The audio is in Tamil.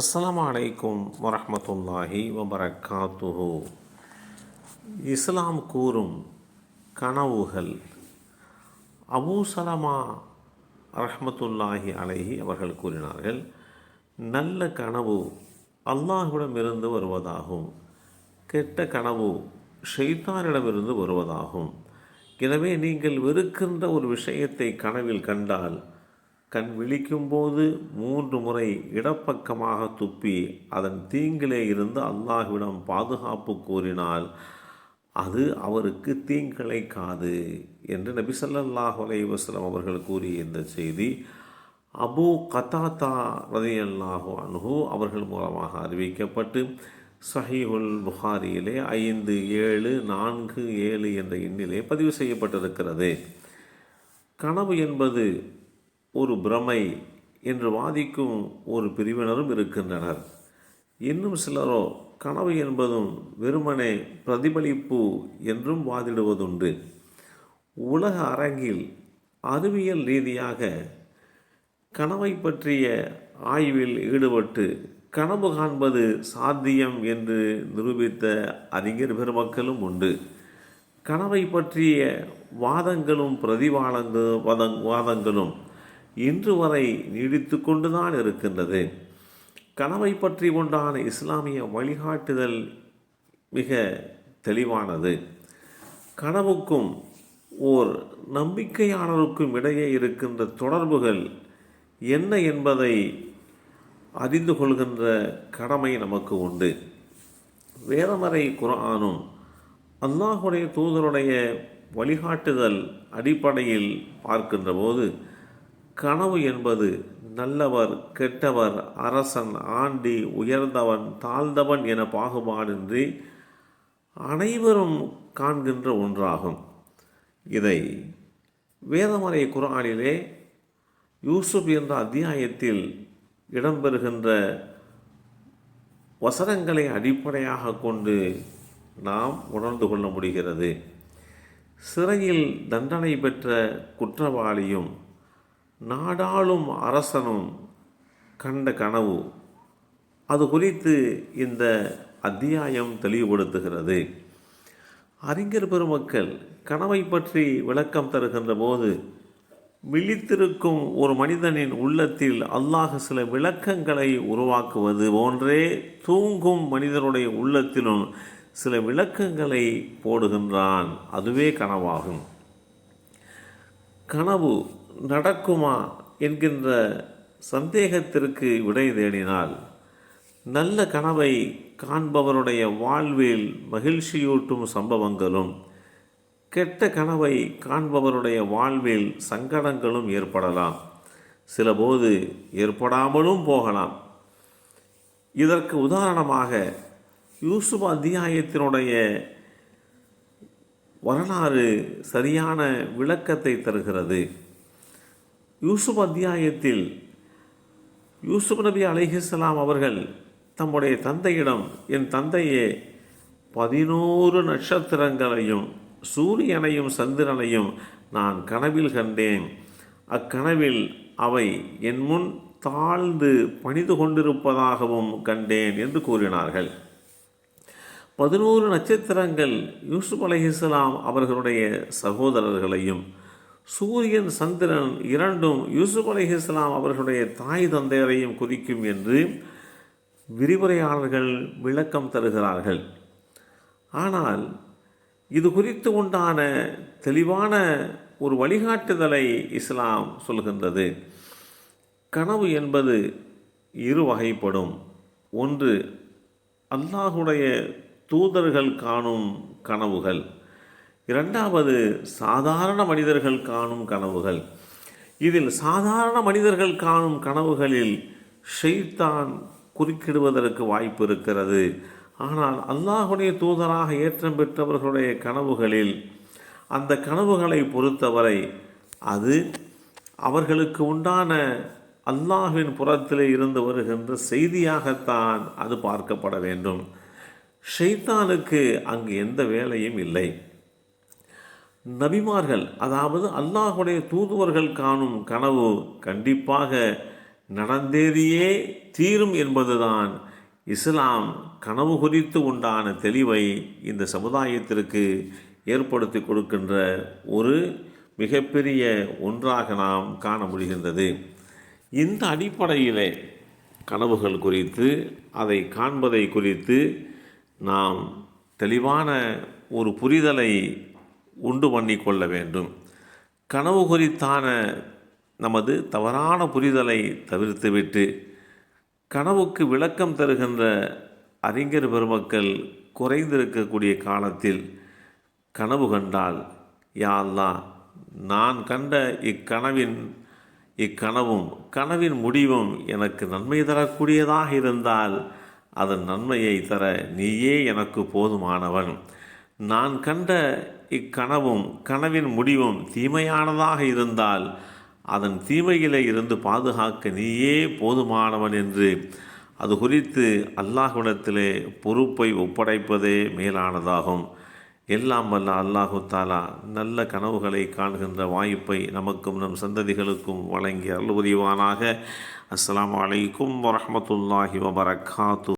அஸ்லாம் அலைக்கும் வரமத்துல்லாஹி வபரக்காத்துஹு இஸ்லாம் கூறும் கனவுகள். அபூ சலமா ரஹ்மத்துல்லாஹி அலைஹி அவர்கள் கூறினார்கள் நல்ல கனவு அல்லாஹ்விடமிருந்து வருவதாகும். கெட்ட கனவு ஷைத்தானிடமிருந்து வருவதாகும். எனவே நீங்கள் வெறுக்கின்ற ஒரு விஷயத்தை கனவில் கண்டால் கண் விழிக்கும்போது மூன்று முறை இடப்பக்கமாக துப்பி அதன் தீங்கிலே இருந்து அல்லாஹ்விடம் பாதுகாப்பு கூறினால் அது அவருக்கு தீங்கிழைக்காது என்று நபி சல்லாஹ் அலைவாஸ்லாம் அவர்கள் கூறிய இந்த செய்தி அபூ கதாத்தா ரதியல்லாஹு அனுகு அவர்கள் மூலமாக அறிவிக்கப்பட்டு சஹீஹுல் புகாரியிலே ஐந்து ஏழு நான்கு ஏழு என்ற எண்ணிலே பதிவு செய்யப்பட்டிருக்கிறது. கனவு என்பது ஒரு பிரமை என்று வாதிக்கும் ஒரு பிரிவினரும் இருக்கின்றனர். இன்னும் சிலரோ கனவு என்பதும் வெறுமனே பிரதிபலிப்பு என்றும் வாதிடுவதுண்டு. உலக அரங்கில் அறிவியல் ரீதியாக கனவை பற்றிய ஆய்வில் ஈடுபட்டு கனவு காண்பது சாத்தியம் என்று நிரூபித்த அறிஞர் பெருமக்களும் உண்டு. கனவை பற்றிய வாதங்களும் பிரதிவாதங்களும் வாதங் வாதங்களும் இன்று வரை நீடித்து கொண்டுதான் இருக்கின்றது. கனவை பற்றி உண்டான இஸ்லாமிய வழிகாட்டுதல் மிக தெளிவானது. கனவுக்கும் ஓர் நம்பிக்கையாளருக்கும் இடையே இருக்கின்ற தொடர்புகள் என்ன என்பதை அறிந்து கொள்கின்ற கடமை நமக்கு உண்டு. வேதமறை குரானும் அல்லாஹுடைய தூதருடைய வழிகாட்டுதல் அடிப்படையில் பார்க்கின்ற போது கனவு என்பது நல்லவர் கெட்டவர் அரசன் ஆண்டி உயர்ந்தவன் தாழ்ந்தவன் என பாகுபாடின்றி அனைவரும் காண்கின்ற ஒன்றாகும். இதை வேதமறை குரானிலே யூசுப் என்ற அத்தியாயத்தில் இடம்பெறுகின்ற வசனங்களை அடிப்படையாக கொண்டு நாம் உணர்ந்து கொள்ள முடிகிறது. சிறையில் தண்டனை பெற்ற குற்றவாளியும் நாடாளும் அரசனும் கண்ட கனவு. அது குறித்து இந்த அத்தியாயம் தெளிவுபடுத்துகிறது. அறிஞர் பெருமக்கள் கனவை பற்றி விளக்கம் தருகின்ற போது விழித்திருக்கும் ஒரு மனிதனின் உள்ளத்தில் அல்லாஹ் சில விளக்கங்களை உருவாக்குவது போன்றே தூங்கும் மனிதனுடைய உள்ளத்திலும் சில விளக்கங்களை போடுகின்றான். அதுவே கனவாகும். கனவு நடக்குமா என்கின்ற சந்தேகத்திற்கு விடை தேடினால் நல்ல கனவை காண்பவருடைய வாழ்வில் மகிழ்ச்சியூட்டும் சம்பவங்களும் கெட்ட கனவை காண்பவருடைய வாழ்வில் சங்கடங்களும் ஏற்படலாம். சிலபோது ஏற்படாமலும் போகலாம். இதற்கு உதாரணமாக யூசுப் அத்தியாயத்தினுடைய வரலாறு சரியான விளக்கத்தை தருகிறது. யூசுப் அத்தியாயத்தில் யூசுப் நபி அலிஹிஸ்லாம் அவர்கள் தம்முடைய தந்தையிடம் என் தந்தையே பதினோரு நட்சத்திரங்களையும் சூரியனையும் சந்திரனையும் நான் கனவில் கண்டேன். அக்கனவில் அவை என் முன் தாழ்ந்து பணிந்து கொண்டிருப்பதாகவும் கண்டேன் என்று கூறினார்கள். பதினோரு நட்சத்திரங்கள் யூசுப் அலைஹிஸ்லாம் அவர்களுடைய சகோதரர்களையும் சூரியன் சந்திரன் இரண்டும் யூசுப் அலைஹிஸ்லாம் அவர்களுடைய தாய் தந்தையரையும் குறிக்கும் என்று விரிவுரையாளர்கள் விளக்கம் தருகிறார்கள். ஆனால் இது குறித்து உண்டான தெளிவான ஒரு வழிகாட்டுதலை இஸ்லாம் சொல்கின்றது. கனவு என்பது இரு வகைப்படும். ஒன்று அல்லாஹுடைய தூதர்கள் காணும் கனவுகள். இரண்டாவது சாதாரண மனிதர்கள் காணும் கனவுகள். இதில் சாதாரண மனிதர்கள் காணும் கனவுகளில் ஷெய்தான் குறுக்கிடுவதற்கு வாய்ப்பு இருக்கிறது. ஆனால் அல்லாஹுடைய தூதராக ஏற்றம் பெற்றவர்களுடைய கனவுகளில் அந்த கனவுகளை பொறுத்தவரை அது அவர்களுக்கு உண்டான அல்லாஹின் புறத்திலே இருந்து வருகின்ற செய்தியாகத்தான் அது பார்க்கப்பட வேண்டும். ஷெய்தானுக்கு அங்கு எந்த வேலையும் இல்லை. நபிமார்கள் அதாவது அல்லாஹுடைய தூதுவர்கள் காணும் கனவு கண்டிப்பாக நடந்தேறியே தீரும் என்பதுதான் இஸ்லாம் கனவு குறித்து உண்டான தெளிவை இந்த சமுதாயத்திற்கு ஏற்படுத்தி கொடுக்கின்ற ஒரு மிகப்பெரிய ஒன்றாக நாம் காண முடிகின்றது. இந்த அடிப்படையிலே கனவுகள் குறித்து அதை காண்பதை குறித்து நாம் தெளிவான ஒரு புரிதலை உண்டு பண்ணி கொள்ள வேண்டும். கனவு குறித்தான நமது தவறான புரிதலை தவிர்த்துவிட்டு கனவுக்கு விளக்கம் தருகின்ற அறிஞர் பெருமக்கள் குறைந்திருக்கக்கூடிய காலத்தில் கனவு கண்டால் யாழ்லா நான் கண்ட இக்கனவின் இக்கனவும் கனவின் முடிவும் எனக்கு நன்மை தரக்கூடியதாக இருந்தால் அதன் நன்மையை தர நீயே எனக்கு போதுமானவன். நான் கண்ட இக்கனவும் கனவின் முடிவும் தீமையானதாக இருந்தால் அதன் தீமையிலே இருந்து பாதுகாக்க நீயே போதுமானவன் என்று. அது குறித்து அல்லாஹ்விடத்திலே பொறுப்பை ஒப்படைப்பதே மேலானதாகும். எல்லாம் வல்ல அல்லாஹு தாலா நல்ல கனவுகளை காண்கின்ற வாய்ப்பை நமக்கும் நம் சந்ததிகளுக்கும் வழங்கி அருள் புரிவானாக. அஸ்லாம் அலைக்கும் வரமத்துல்லாஹி வபரகாத்து.